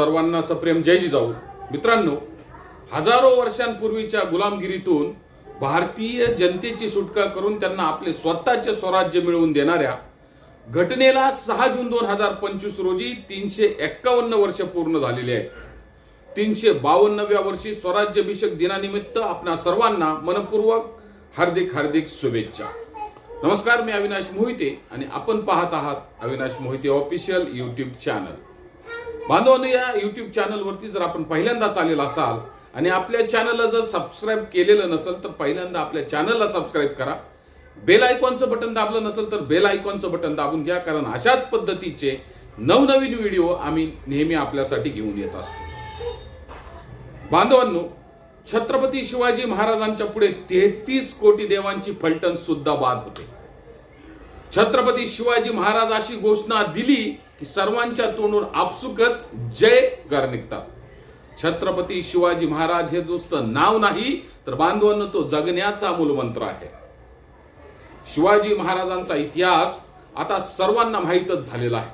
सर्वांना सप्रेम. जय जिजाऊ. मित्रांनो हजारो वर्षांपूर्वीच्या गुलामगिरीतून भारतीय जनतेची सुटका करून त्यांना आपले स्वतःचे स्वराज्य मिळवून देणाऱ्या घटनेला सहा जून दोन हजार पंचवीस रोजी तीनशे एक्कावन्न वर्ष पूर्ण झालेली आहेत तीनशे बावन्नव्या वर्षी स्वराज्याभिषेक दिनानिमित्त आपणा सर्वांना मनपूर्वक हार्दिक हार्दिक शुभेच्छा. नमस्कार मी अविनाश मोहिते आणि आपण पाहत आहात Avinash Mohite official YouTube channel बांधवांनो या युट्यूब चॅनलवरती जर आपण पहिल्यांदा चालेल असाल आणि आपल्या चॅनलला जर सबस्क्राईब केलेलं नसेल तर पहिल्यांदा आपल्या चॅनलला सबस्क्राईब करा. बेल आयकॉनचं बटन दाबलं नसेल तर बेल आयकॉनचं बटन दाबून घ्या कारण अशाच पद्धतीचे नवनवीन व्हिडिओ आम्ही नेहमी आपल्यासाठी घेऊन येत असतो. बांधवांनो छत्रपती शिवाजी महाराजांच्या पुढे तेहतीस कोटी देवांची फलटण सुद्धा बाद होते. छत्रपती शिवाजी महाराज अशी घोषणा दिली की सर्वांच्या तोंडून आपसुकच जय गार निघतात. छत्रपती शिवाजी महाराज हे नुसतं नाव नाही तर बांधवांना तो जगण्याचा मूलमंत्र आहे. शिवाजी महाराजांचा इतिहास आता सर्वांना माहीतच झालेला आहे.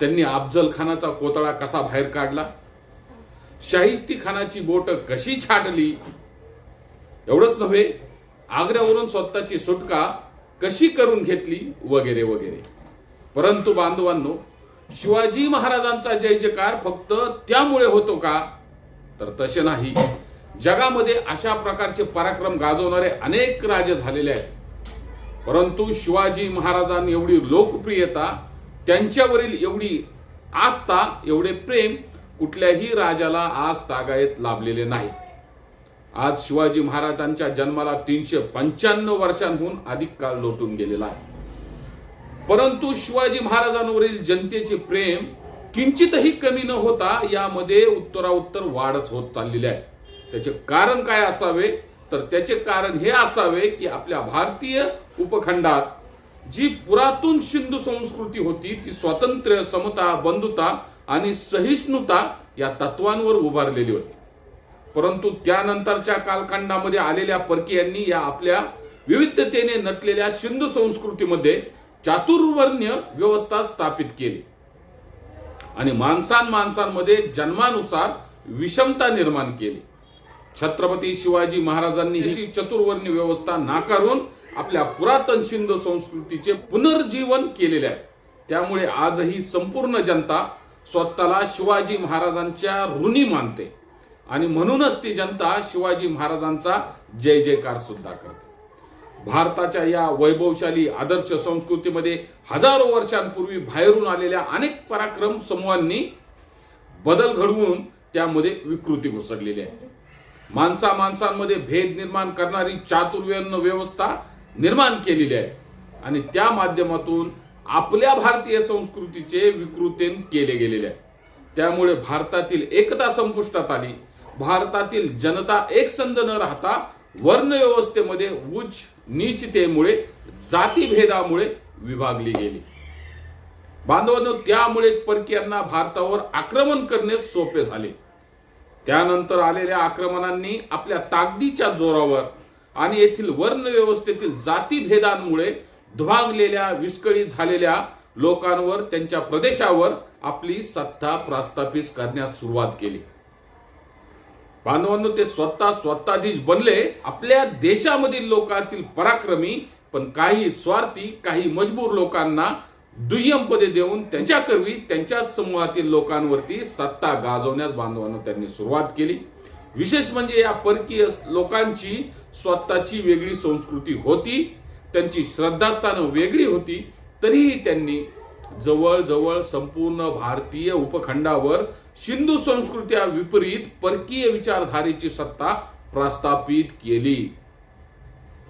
त्यांनी अफजल खानाचा कोतळा कसा बाहेर काढला? शाहिस्ती खानाची बोट कशी छाटली? एवढंच नव्हे आग्र्यावरून स्वतःची सुटका कशी करून घेतली? वगैरे वगैरे. परंतु बांधवांनो शिवाजी महाराजांचा जय जयकार फक्त त्यामुळे होतो का? तर तसे नाही. जगामध्ये अशा प्रकारचे पराक्रम गाजवणारे अनेक राजे झालेले आहेत. परंतु शिवाजी महाराजांनी एवढी लोकप्रियता त्यांच्यावरील एवढी आस्था एवढे प्रेम कुठल्याही राजाला आज तागायत लाभलेले नाही. आज शिवाजी महाराजांच्या जन्माला तीनशे पंच्याण्णव वर्षांहून अधिक काळ लोटून गेलेला आहे. परंतु शिवाजी महाराजांवरील जनतेचे प्रेम किंचितही कमी न होता यामध्ये उत्तराउत्तर वाढच होत चाललेली आहे. त्याचे कारण काय असावे? तर त्याचे कारण हे असावे की आपल्या भारतीय उपखंडात जी पुरातन सिंधू संस्कृती होती ती स्वातंत्र्य समता बंधुता आणि सहिष्णुता या तत्वांवर उभारलेली होती. परंतु त्यानंतरच्या कालखंडामध्ये आलेल्या परकीयांनी या आपल्या विविधतेने नटलेल्या सिंधू संस्कृतीमध्ये चातुर्वर्ण्य व्यवस्था स्थापित केली. आणि माणसां माणसांमध्ये जन्मानुसार विषमता निर्माण केली. छत्रपती शिवाजी महाराजांनी ही चतुर्वर्ण्य व्यवस्था नाकारून आपल्या पुरातन शिंद संस्कृतीचे पुनर्जीवन केलेले आहे. त्यामुळे आजही संपूर्ण जनता स्वतःला शिवाजी महाराजांच्या ऋणी मानते. आणि म्हणूनच ती जनता शिवाजी महाराजांचा जय जयकार सुद्धा करते. भारताच्या या वैभवशाली आदर्श संस्कृतीमध्ये हजारो वर्षांपूर्वी बाहेरून आलेल्या अनेक पराक्रम समूहांनी बदल घडवून त्यामध्ये विकृती घुसडलेली आहे. माणसा माणसांमध्ये भेद निर्माण करणारी चातुर्व्यन व्यवस्था निर्माण केलेली आहे. आणि त्या माध्यमातून आपल्या भारतीय संस्कृतीचे विकृतेन केले गेलेले आहे. त्यामुळे भारतातील एकता संपुष्टात आली. भारतातील जनता एकसंध न राहता वर्णव्यवस्थेमध्ये उच्च नीचतेमुळे जातीभेदामुळे विभागली गेली. बांधवांनो त्यामुळे परकीयांना भारतावर आक्रमण करणे सोपे झाले. त्यानंतर आलेल्या आक्रमणांनी आपल्या ताकदीच्या जोरावर आणि येथील वर्ण व्यवस्थेतील जातीभेदांमुळे दुभागलेल्या विस्कळीत झालेल्या लोकांवर त्यांच्या प्रदेशावर आपली सत्ता प्रस्थापित करण्यास सुरुवात केली. बांधवांनो ते स्वतः स्वतःधीश बनले. आपल्या देशामधील लोकांतील पराक्रमी पण काही स्वार्थी काही मजबूर लोकांना दुय्यम पदे देऊन त्यांच्याकरवी त्यांच्याच समूहातील लोकांवरती सत्ता गाजवण्यास बांधवांना त्यांनी सुरुवात केली. विशेष म्हणजे या परकीय लोकांची स्वतःची वेगळी संस्कृती होती त्यांची श्रद्धास्थानं वेगळी होती तरीही त्यांनी जवळजवळ संपूर्ण भारतीय उपखंडावर सिंधू संस्कृत्या विपरीत परकीय विचारधारेची सत्ता प्रस्थापित केली.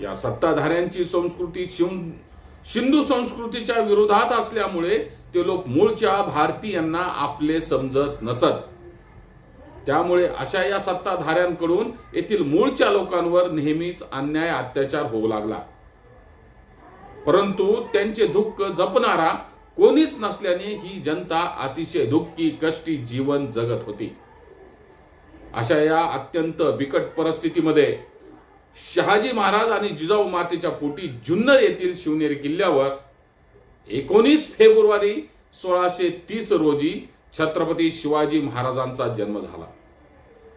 या सत्ताधाऱ्यांची संस्कृती सिंधू संस्कृतीच्या विरोधात असल्यामुळे ते लोक मूळच्या भारतीयांना आपले समजत नसत. त्यामुळे अशा या सत्ताधाऱ्यांकडून येथील मूळच्या लोकांवर नेहमीच अन्याय अत्याचार होऊ लागला. परंतु त्यांचे दुःख जपणारा कोणीच नसल्याने ही जनता अतिशय दुःखी कष्टी जीवन जगत होती. अशा या अत्यंत बिकट परिस्थितीमध्ये शहाजी महाराज आणि जिजाऊ मातेच्या पोटी जुन्नर येथील शिवनेरी किल्ल्यावर एकोणीस फेब्रुवारी सोळाशे तीस रोजी छत्रपती शिवाजी महाराजांचा जन्म झाला.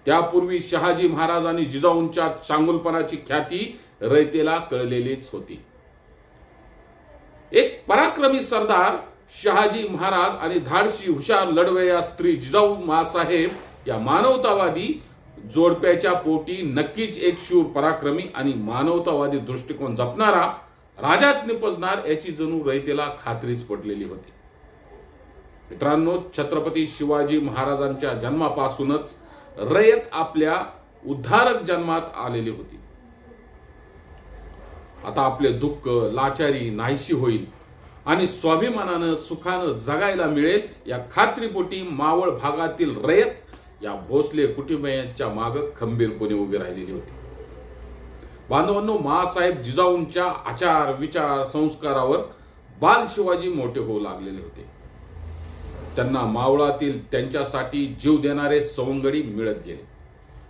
त्यापूर्वी शहाजी महाराज आणि जिजाऊंच्या चांगुलपणाची ख्याती रयतेला कळलेलीच होती. एक पराक्रमी सरदार शहाजी महाराज आणि धाडशी हुशार लढवया स्त्री जिजाऊ मासाहेब या मानवतावादी जोडप्याच्या पोटी नक्कीच एक शूर पराक्रमी आणि मानवतावादी दृष्टिकोन जपणारा राजाच निपजणार याची जणू रयतेला खात्रीच पडलेली होती. मित्रांनो छत्रपती शिवाजी महाराजांच्या जन्मापासूनच रयत आपल्या उद्धारक जन्मात आलेली होती. आता आपले दुःख लाचारी नाहीशी होईल. आणि स्वाभिमानानं सुखानं जगायला मिळेल या खात्रीपोटी मावळ भागातील रयत या भोसले कुटुंबियांच्या माग खंबीरपणे उभी राहिलेली होती. बांधवांनो मासाहेब जिजाऊंच्या आचार विचार संस्कारावर बाल शिवाजी मोठे होऊ लागलेले होते. त्यांना मावळातील त्यांच्यासाठी जीव देणारे सवंगडी मिळत गेले.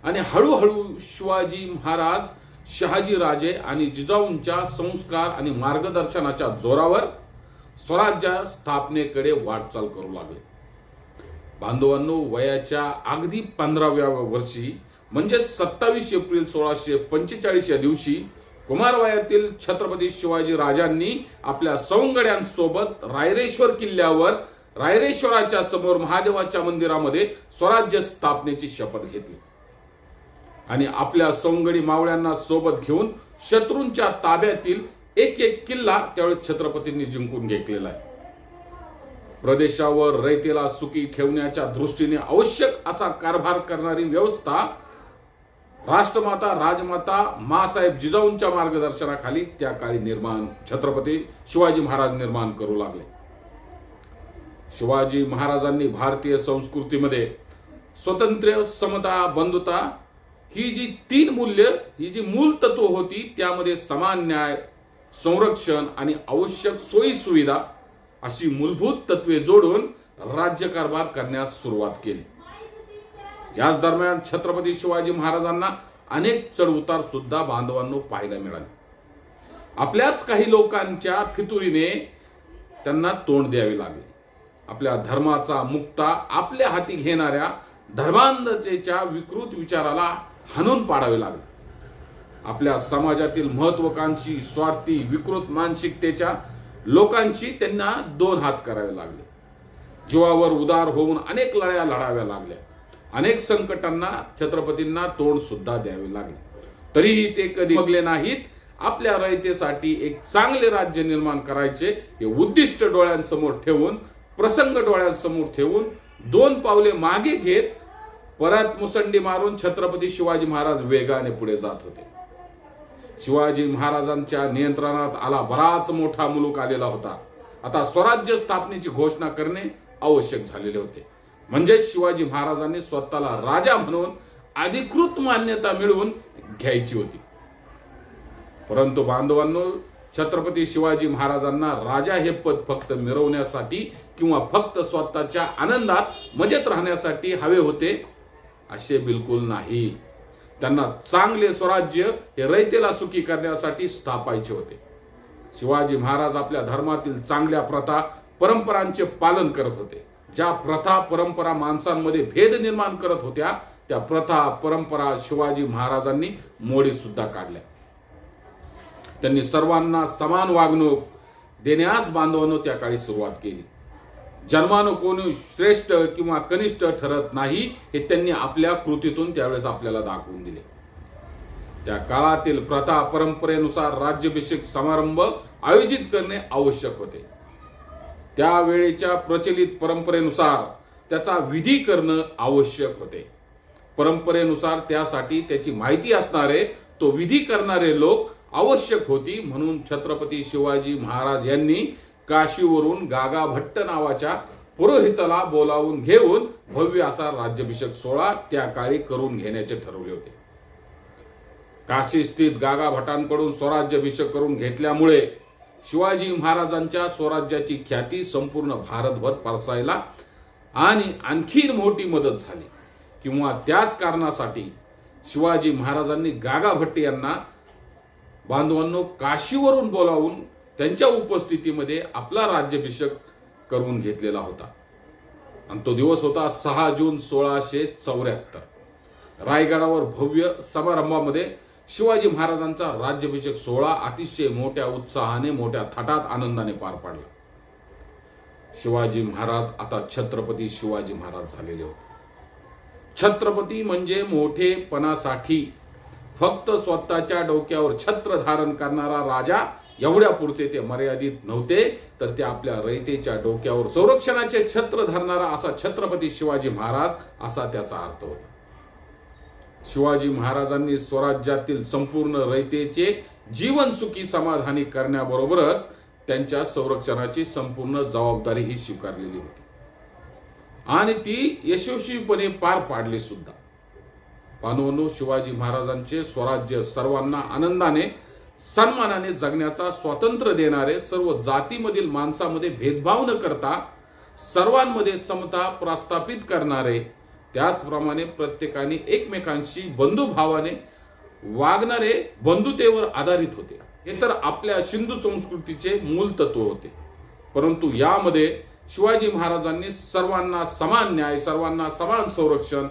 आणि हळूहळू शिवाजी महाराज शहाजी राजे आणि जिजाऊंच्या संस्कार आणि मार्गदर्शनाच्या जोरावर स्वराज्य स्थापनेकडे वाटचाल करू लागले. बांधवांनो वयाच्या अगदी पंधराव्या वर्षी म्हणजे सत्तावीस एप्रिल सोळाशे पंचेचाळीस या दिवशी कुमारवयातील छत्रपती शिवाजी राजांनी आपल्या सवंगड्यांसोबत रायरेश्वर किल्ल्यावर रायरेश्वराच्या समोर महादेवाच्या मंदिरामध्ये स्वराज्य स्थापनेची शपथ घेतली. आणि आपल्या सौंगडी मावळ्यांना सोबत घेऊन शत्रूंच्या ताब्यातील एक एक किल्ला त्यावेळेस छत्रपतींनी जिंकून घेतलेला आहे. प्रदेशावर रयतेला सुखी ठेवण्याच्या दृष्टीने आवश्यक असा कारभार करणारी व्यवस्था राष्ट्रमाता राजमाता मासाहेब जिजाऊंच्या मार्गदर्शनाखाली त्या काळी निर्माण छत्रपती शिवाजी महाराज निर्माण करू लागले. शिवाजी महाराजांनी भारतीय संस्कृतीमध्ये स्वतंत्र समता बंधुता ही जी तीन मूल्य ही जी मूल तत्व होती त्यामध्ये समान न्याय संरक्षण आणि आवश्यक सोयी सुविधा अशी मूलभूत तत्वे जोडून राज्यकारभार करण्यास सुरुवात केली. याच दरम्यान छत्रपती शिवाजी महाराजांना अनेक चढउतार सुद्धा बांधवांनो पाहायला मिळाले. आपल्याच काही लोकांच्या फितुरीने त्यांना तोंड द्यावे लागले. आपल्या धर्माचा मुक्ता आपल्या हाती घेणाऱ्या धर्मांधतेच्या विकृत विचाराला हाणून पाडावे लागले. आपल्या समाजातील महत्वाकांक्षी स्वार्थी विकृत मानसिकतेच्या लोकांशी त्यांना दोन हात करावे लागले. जीवावर उदार होऊन अनेक लढ्या लढाव्या लागल्या. अनेक संकटांना छत्रपतींना तोंड सुद्धा द्यावे लागले. तरीही ते कधी बघले नाहीत. आपल्या रयतेसाठी एक चांगले राज्य निर्माण करायचे हे उद्दिष्ट डोळ्यांसमोर ठेवून प्रसंग डोळ्यांसमोर ठेवून दोन पावले मागे घेत परत मुसंडी मारून छत्रपती शिवाजी महाराज वेगाने पुढे जात होते. शिवाजी महाराजांच्या नियंत्रणात आला बराच मोठा मुलूक आलेला होता. आता स्वराज्य स्थापनेची घोषणा करणे आवश्यक झालेले होते. म्हणजे शिवाजी महाराजांनी स्वतःला राजा म्हणून अधिकृत मान्यता मिळवून घ्यायची होती. परंतु बांधवांनो छत्रपती शिवाजी महाराजांना राजा हे पद फक्त मिरवण्यासाठी किंवा फक्त स्वतःच्या आनंदात मजेत राहण्यासाठी हवे होते असे बिलकुल नाही. त्यांना चांगले स्वराज्य हे रयतेला सुखी करण्यासाठी स्थापायचे होते. शिवाजी महाराज आपल्या धर्मातील चांगल्या प्रथा परंपरांचे पालन करत होते. ज्या प्रथा परंपरा माणसांमध्ये भेद निर्माण करत होत्या त्या प्रथा परंपरा शिवाजी महाराजांनी मोडीत सुद्धा काढल्या. त्यांनी सर्वांना समान वागणूक देण्यास बांधवांनो त्या काळी सुरुवात केली. जन्मानं कोणी श्रेष्ठ किंवा कनिष्ठ ठरत नाही हे त्यांनी आपल्या कृतीतून त्यावेळेस आपल्याला दाखवून दिले. त्या काळातील प्रथा परंपरेनुसार राज्याभिषेक समारंभ आयोजित करणे आवश्यक होते. त्यावेळेच्या प्रचलित परंपरेनुसार त्याचा विधी करणं आवश्यक होते. परंपरेनुसार त्यासाठी त्याची माहिती असणारे तो विधी करणारे लोक आवश्यक होती म्हणून छत्रपती शिवाजी महाराज यांनी काशीवरून गागा भट्ट नावाच्या पुरोहिताला बोलावून घेऊन भव्य असा राज्याभिषेक सोहळा त्या काळी करून घेण्याचे ठरवले होते. काशी स्थित गागा भटांकडून स्वराज्याभिषेक करून घेतल्यामुळे शिवाजी महाराजांच्या स्वराज्याची ख्याती संपूर्ण भारतभर परसायला आणि आणखीन मोठी मदत झाली. किंवा त्याच कारणासाठी शिवाजी महाराजांनी गागा भट्ट यांना बांधवांनो काशीवरून बोलावून त्यांच्या उपस्थितीमध्ये आपला राज्याभिषेक करून घेतलेला होता. आणि तो दिवस होता सहा जून सोळाशे चौऱ्याहत्तर. रायगडावर भव्य समारंभामध्ये शिवाजी महाराजांचा राज्याभिषेक सोहळा अतिशय मोठ्या उत्साहाने मोठ्या थाटात आनंदाने पार पाडला. शिवाजी महाराज आता छत्रपती शिवाजी महाराज झालेले होते. छत्रपती म्हणजे मोठेपणासाठी फक्त स्वतःच्या डोक्यावर छत्र धारण करणारा राजा एवढ्या पुरते ते मर्यादित नव्हते तर ते आपल्या रयतेच्या डोक्यावर संरक्षणाचे छत्र धरणारा असा छत्रपती शिवाजी महाराज असा त्याचा अर्थ होता. शिवाजी महाराजांनी स्वराज्यातील संपूर्ण रयतेचे जीवन सुखी समाधानी करण्याबरोबरच त्यांच्या संरक्षणाची संपूर्ण जबाबदारी ही स्वीकारलेली होती. आणि ती यशस्वीपणे पार पाडली सुद्धा. पानवनो शिवाजी महाराजांचे स्वराज्य सर्वांना आनंदाने सन्मानाने जगण्याचा स्वातंत्र्य देणारे सर्व जातीमधील माणसामध्ये भेदभाव न करता सर्वांमध्ये समता प्रस्थापित करणारे त्याचप्रमाणे प्रत्येकाने एकमेकांशी बंधुभावाने वागणारे बंधुतेवर आधारित होते. हे तर आपल्या सिंधू संस्कृतीचे मूल तत्व होते. परंतु यामध्ये शिवाजी महाराजांनी सर्वांना समान न्याय सर्वांना समान संरक्षण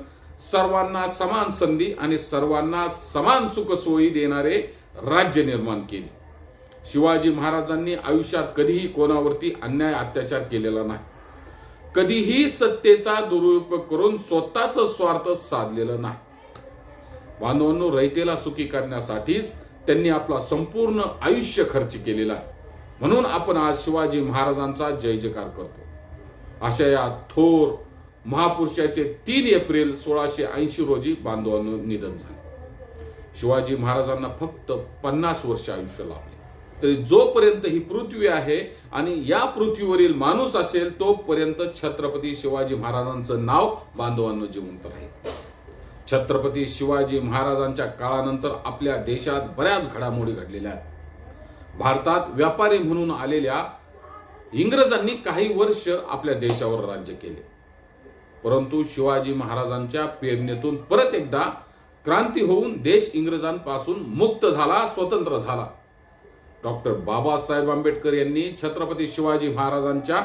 सर्वांना समान संधी आणि सर्वांना समान सुखसोयी देणारे राज्य निर्माण केले. शिवाजी महाराजांनी आयुष्यात कधीही कोणावरती अन्याय अत्याचार केलेला नाही. कधीही सत्तेचा दुरुपयोग करून स्वतःच स्वार्थ साधलेलं नाही. बांधवांनो रयतेला सुखी करण्यासाठीच त्यांनी आपला संपूर्ण आयुष्य खर्च केलेला आहे. म्हणून आपण आज शिवाजी महाराजांचा जय जयकार करतो. अशा या थोर महापुरुषाचे तीन एप्रिल सोळाशे ऐंशी रोजी बांधवांनो निधन झाले. शिवाजी महाराजांना फक्त पन्नास वर्ष आयुष्य लाभले. तरी जोपर्यंत ही पृथ्वी आहे आणि या पृथ्वीवरील माणूस असेल तोपर्यंत छत्रपती शिवाजी महाराजांचं नाव बांधवांना जिवंत राहील. छत्रपती शिवाजी महाराजांच्या काळानंतर आपल्या देशात बऱ्याच घडामोडी घडलेल्या आहेत. भारतात व्यापारी म्हणून आलेल्या इंग्रजांनी काही वर्ष आपल्या देशावर राज्य केले. परंतु शिवाजी महाराजांच्या प्रेरणेतून परत एकदा क्रांती होऊन देश इंग्रजांपासून मुक्त झाला स्वतंत्र झाला. डॉक्टर बाबासाहेब आंबेडकर यांनी छत्रपती शिवाजी महाराजांच्या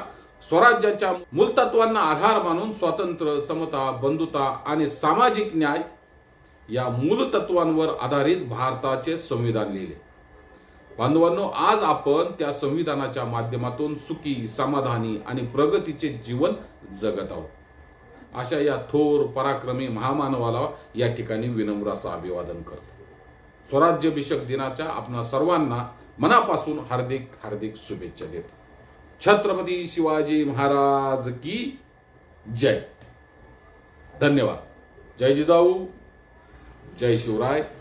स्वराज्याच्या मूलतत्वांना आधार मानून स्वातंत्र्य समता बंधुता आणि सामाजिक न्याय या मूलतत्वांवर आधारित भारताचे संविधान लिहिले. बांधवांनो आज आपण त्या संविधानाच्या माध्यमातून सुखी समाधानी आणि प्रगतीचे जीवन जगत आहोत. अशा या थोर पराक्रमी महामानवाला या ठिकाणी विनम्र असं अभिवादन करतो. स्वराज्याभिषेक दिनाच्या आपणा सर्वांना मनापासून हार्दिक हार्दिक शुभेच्छा देतो. छत्रपती शिवाजी महाराज की जय. धन्यवाद. जय जिजाऊ. जय शिवराय.